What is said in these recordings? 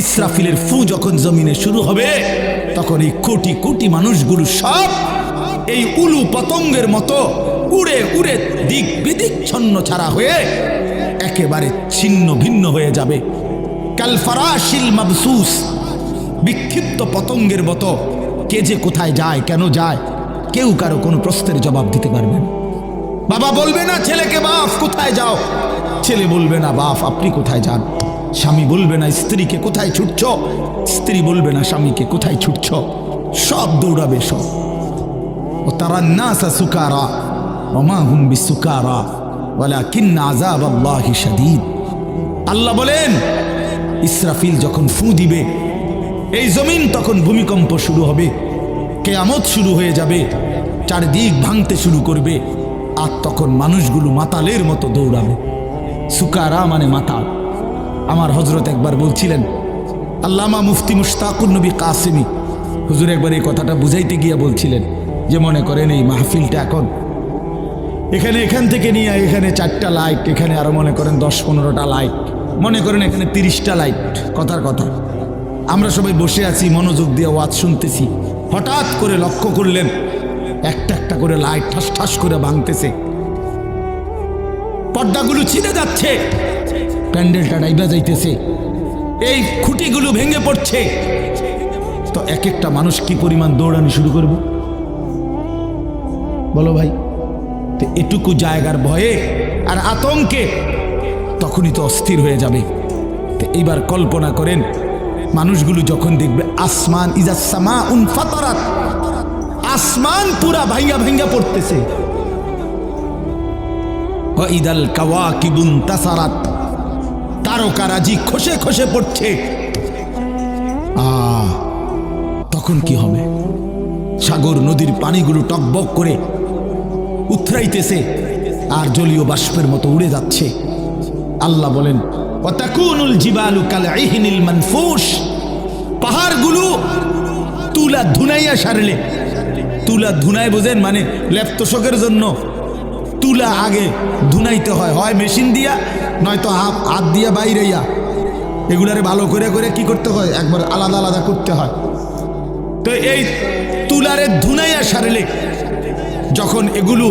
ইসরাফিলের ফু যখন জমিনে শুরু হবে, তখন এই কোটি কোটি মানুষগুলো সব এই উলু পতঙ্গের মতো উড়ে উড়ে দিক বিদিক ছন্ন ছাড়া হয়ে একেবারে ছিন্ন ভিন্ন হয়ে যাবে। কাল ফারাশিল মাবসুস, বিক্ষিপ্ত পতঙ্গের মতো কে যে কোথায় যায়, কেন যায়, কেউ কারও কোনো প্রশ্নের জবাব দিতে পারবে না। বাবা বলবে না, ছেলেকে বাপ, কোথায় যাও? ছেলে বলবে না, বাপ, আপনি কোথায় যান? স্বামী বলবে না, স্ত্রীকে কোথায় ছুটছ? স্ত্রী বলবে না, স্বামীকে কোথায় ছুটছ? সব দৌড়াবে সব। ও তারা নাসা সুকারা ওমা হুম বিসুকারা ওয়ালা কিন্না আজাব আল্লাহি শাদীদ। আল্লাহ বলেন, ইসরাফিল যখন ফু দিবে, এই জমিন তখন ভূমিকম্প শুরু হবে, কেয়ামত শুরু হয়ে যাবে, চারদিক ভাঙতে শুরু করবে, আর তখন মানুষগুলো মাতালের মতো দৌড়াবে। সুকারা মানে মাতাল। আমার হজরত একবার বলছিলেন, আল্লামা মুফতি মুশতাকুর নবী কাসিমি। হুজুর একবার এই কথাটা বুঝাইতে গিয়া বলছিলেন যে, মনে করেন এই মাহফিলটা এখন এখানে এখান থেকে নিয়ে এখানে চারটা লাইট, এখানে আরও মনে করেন দশ পনেরোটা লাইট, মনে করেন এখানে তিরিশটা লাইট, কথার কথা। আমরা সবাই বসে আছি, মনোযোগ দিয়ে ওয়াজ শুনতেছি। হঠাৎ করে লক্ষ্য করলেন, একটা একটা করে লাইট ঠাস ঠাস করে ভাঙতেছে। পর্দাগুলো ছিঁড়ে যাচ্ছে। প্যান্ডেলটা ডাইবা যাইতেছে। এই খুঁটিগুলো ভেঙে পড়ছে। তো এক একটা মানুষ কি পরিমাণ দৌড়ানো শুরু করব? বলো ভাই। তো এটুকু জায়গার ভয়ে আর আতঙ্কে তখনই তো অস্থির হয়ে যাবে। তো এইবার কল্পনা করেন, মানুষগুলো যখন দেখবে, আসমান ইজাসমা উন ফাতারাত, আসমান পুরা ভাঙ্গা ভাঙ্গা পড়তেছে। ইদাল কাওয়া কিবুন তাসারাত। তারকারাজি খসে খসে পড়ছে। আ, তখন কি হবে? সাগর নদীর পানিগুলো টকবক করে উথরাইতেছে আর জলীয় বাষ্পের মতো উড়ে যাচ্ছে। আল্লাহ বলেন অতাকুনুল জিবালু কাল ইহিনিল মানফুস পাহাড়গুলো তুলা ধুনাইয়া সারলে। তুলা ধুনাই বোঝেন মানে ল্যাপতোষকের জন্য। তুলা আগে ধুনাইতে হয়। হয় মেশিন দিয়া, নয়তো হাত হাত দিয়া বাইরেইয়া এগুলারে ভালো করে করে কি করতে হয়? একবার আলাদা আলাদা করতে হয়। তো এই তুলারে ধুনাইয়া সারলে যখন এগুলো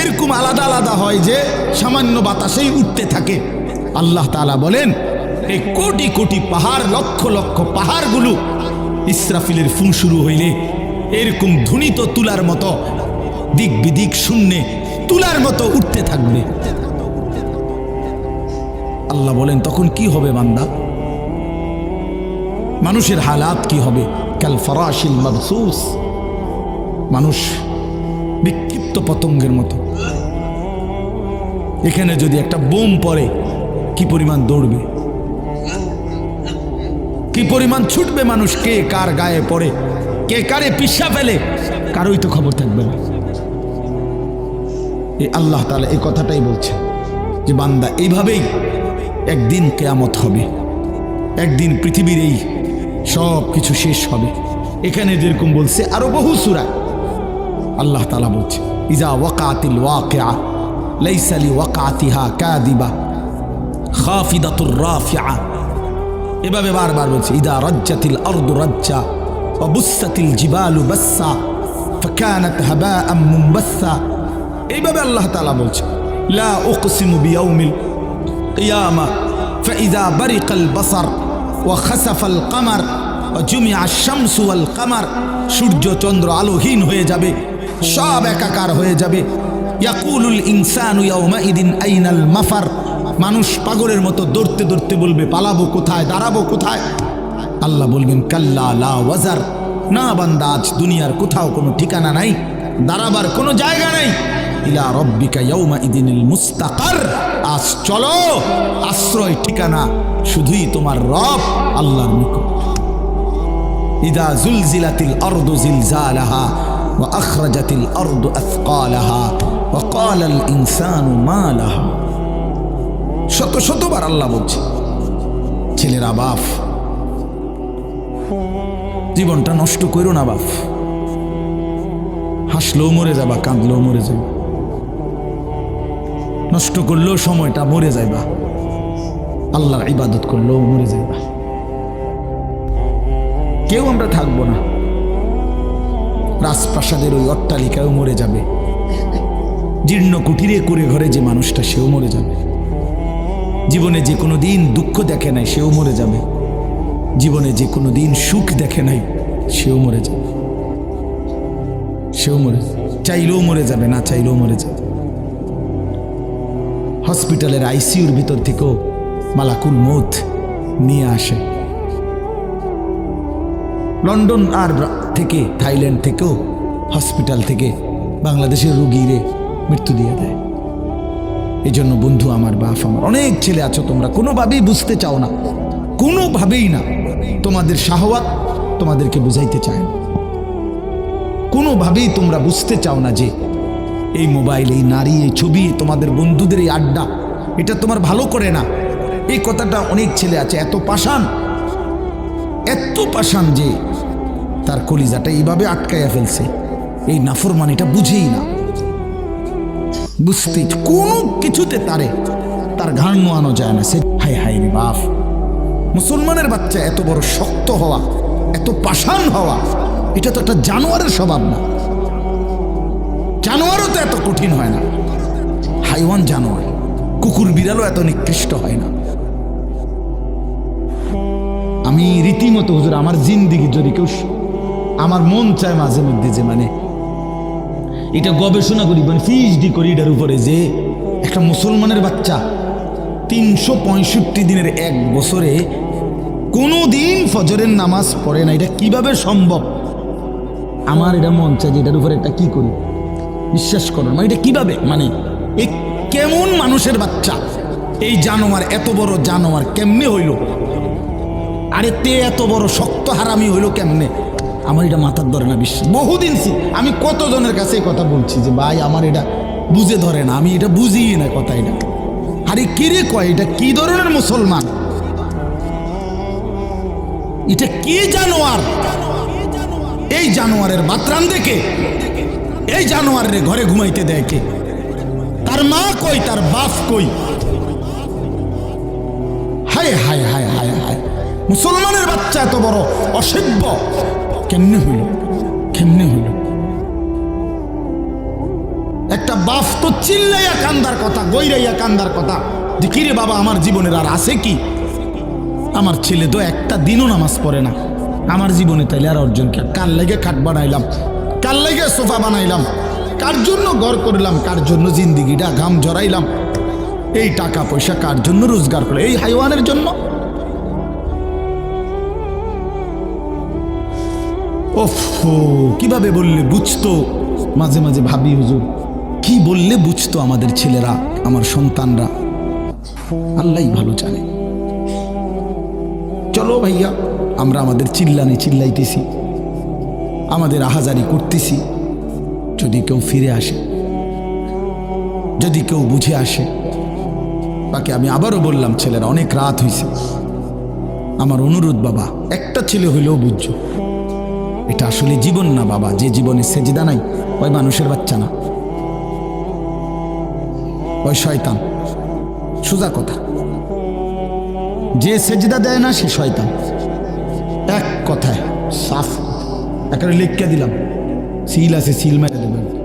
এরকম আলাদা আলাদা হয় যে সামান্য বাতাসেই উঠতে থাকে, আল্লাহ তাআলা বলেন, এই কোটি কোটি পাহাড়, লক্ষ লক্ষ পাহাড়গুলো ইসরাফিলের ফুঁ শুরু হইলে এরকম ধুনিত তুলার মতো দিক বিদিক শূন্যে তুলার মতো উঠতে থাকবে। আল্লাহ বলেন, তখন কি হবে বান্দা? মানুষের হালাত কি হবে? কাল ফরাশিল মাবসুস। মানুষ বিক্ষিপ্ত পতঙ্গের মতো। এখানে যদি একটা বোম পড়ে, কি পরিমাণ দৌড়বে? কি পরিমাণ ছুটবে মানুষ? কে কার গায়ে পড়ে? কে কারে পিসা ফেলে? কারোই তো খবর থাকবে না। এই আল্লাহ তালা এই কথাটাই বলছে যে, বান্দা, এইভাবেই একদিন কেয়ামত হবে। একদিন পৃথিবীর এই সব কিছু শেষ হবে। এখানে যেরকম বলছে, আরও বহু সুরা আল্লাহ তালা বলছে, ইজা ওয়াকাতিল ওয়াকিয়া লাইসালি ওয়াকাতিহা কাদিবা খাফিদাতুর রাফিয়া এভাবে বারবার বলছে, ইদা রজ্জাতিল অর্দ রজ্জা অবুসাতিল জিবালু বাসা ফকানাত হাবা মুম্বাসা এইভাবে আল্লাহ তাআলা বলছে লা উকসিমু বিয়াউমিল কিয়ামা فإذا برق البصر وخسف القمر وجمع الشمس والقمر সূর্য চন্দ্র আলোহীন হয়ে যাবে সব একাকার হয়ে যাবে ইয়াকুলুল ইনসানু ইয়াউমাইদিন আইনাল মাফার মানুষ পাগলের মতো দৌড়তে দৌড়তে বলবে পালাবো কোথায় দাঁড়াবো কোথায় আল্লাহ বলবেন কাল্লা লা ওয়াজার না বান্দা আজ দুনিয়ার কোথাও কোনো ঠিকানা নাই দাঁড়াবার কোনো জায়গা নাই ইলা রব্বিকা ইয়াউমা ইদিনিল মুস্তাকার। আজ চলো। আশ্রয় ঠিকানা শুধুই তোমার রব, আল্লাহর নিকট। ইদা জুলজিলাতিল আরদু জিলজালাহা ওয়া আখরাজাতিল আরদু আথকালাহা ওয়া ক্বালাল ইনসানু মা লাহা। শত শতবার আল্লাহ বলছে, ছেলেরা বাপ, জীবনটা নষ্ট করো না বাপ। হাসলেও মরে যাবা, কাঁদলেও মরে যাবা। নষ্ট করলেও সময়টা মরে যাইবা। আল্লাহর ইবাদত করলেও মরে যাইবা। কেউ আমরা থাকব না। রাজপ্রাসাদের ওই অট্টালিকাও মরে যাবে। জীর্ণ কুটিরে করে ঘরে যে মানুষটা, সেও মরে যাবে। জীবনে যে কোনো দিন দুঃখ দেখে নাই, সেও মরে যাবে। জীবনে যে কোনো দিন সুখ দেখে নাই, সেও মরে যাবে। সেও মরে চাইলেও মরে যাবে, না চাইলেও মরে যাবে। হসপিটালের আইসিইউর ভিতর থেকেও মালাকুল মৌত নিয়ে আসে। লন্ডন আর থেকে থাইল্যান্ড থেকেও হসপিটাল থেকে বাংলাদেশের রুগীরে মৃত্যু দিয়ে দেয়। এই জন্য বন্ধু আমার, বাপ আমার, অনেক ছেলে আছো তোমরা, কোনোভাবেই বুঝতে চাও না, কোনোভাবেই না তোমাদের শাহওয়াত তোমাদেরকে বুঝাইতে চায় না। কোনোভাবেই তোমরা বুঝতে চাও না যে এই মোবাইল এই নারী, এই ছবি, তোমাদের বন্ধুদের এই আড্ডা, এটা তোমার ভালো করে না। এই কথাটা অনেক ছেলে আছে, এত পাষাণ এত পাষাণ যে তার কলিজাটা এইভাবে আটকাইয়া ফেলছে। এই নাফরমানিটা বুঝেই না। বুঝতে কোনো কিছুতে তারে, তার ঘাড় নোয়ানো যায় না। সে হাই হাই রে বাপ। মুসলমানের বাচ্চা এত বড় শক্ত হওয়া, এত পাষাণ হওয়া, এটা তো একটা জানোয়ারের স্বভাব না। জানোয়ারও তো এত কঠিন হয় না। হাইওয়ান জানোয়ার, কুকুর বিড়ালও এত নিকৃষ্ট হয় না। আমি রীতিমতো হুজুর, আমার জিন্দিগি যদি কেউ আমার মন চায় মাঝে মধ্যে যে মানে এটা গবেষণা করি মানে পিএইচডি করি এটার উপরে যে একটা মুসলমানের বাচ্চা তিনশো পঁয়ষট্টি দিনের এক বছরে কোনো দিন ফজরের নামাজ পড়ে না। এটা কীভাবে সম্ভব? আমার এটা মন চায় যে এটার উপরে একটা কি করি? বিশ্বাস করো মানে এটা কীভাবে? মানে এ কেমন মানুষের বাচ্চা? এই জানোয়ার, এত বড় জানোয়ার কেমনে হইল? আরে তে এত বড় শক্ত হারামি হইল কেমনে? আমার এটা মাথার ধরে না বিশ্বাস। বহুদিন আমি কতজনের কাছে কথা বলছি যে, ভাই, আমার এটা বুঝে ধরে না। আমি এটা বুঝি না কথা এটা। আরে কিরে কয়, এটা কি ধরনের মুসলমান? এটা কি জানোয়ার? এই জানোয়ারের বাতরান দেখে। এই জানোয়ারের ঘরে ঘুমাইতে দেয় কে? তার মা কই, তার বাপ কই? হায় হায় হায় হায় হায়। মুসলমানের বাচ্চা এত বড় অসভ্য। কেমনে হইল? কেমনে হইল? একটা বাপ তো চিল্লাইয়া কান্দার কথা গৈরাইয়া কান্দার কথা। যে কিরে বাবা, আমার জীবনের আর আছে কি? আমার ছেলে তো একটা দিনও নামাজ পড়ে না। আমার জীবনে তাইলে আর অর্জন কার লেগে খাট বানাইলাম? কার লেগে সোফা বানাইলাম? কার জন্য ঘর করলাম? কার জন্য জিন্দিগিটা ঘাম জড়াইলাম এই টাকা পয়সা কার জন্য রোজগার করে এই হাইওয়ানের জন্য? কীভাবে বললে বুঝতো? মাঝে মাঝে ভাবি, হুজুর, কি বললে বুঝতো আমাদের ছেলেরা, আমার সন্তানরা? আল্লাহ ভালো জানে। চলো ভাইয়া, আমরা আমাদের চিল্লানি চিল্লাইতেছি। আমাদের আহাজারি করতেছি। যদি কেউ ফিরে আসে, যদি কেউ বুঝে আসে। তাকে আমি আবারও বললাম, ছেলেরা অনেক রাত হয়েছে আমার অনুরোধ বাবা, একটা ছেলে হইলেও বুঝছ। এটা আসলে জীবন না বাবা, যে জীবনে সেজিদা নাই, ওই মানুষের বাচ্চা না। ওই শয়তান। সোজা কথা। যে সেজদা দেয় না, সে শয়তান। এক কথায়, সাফ একেবারে লিখকে দিলাম। সিল আছে সিল মেরে দেবেন।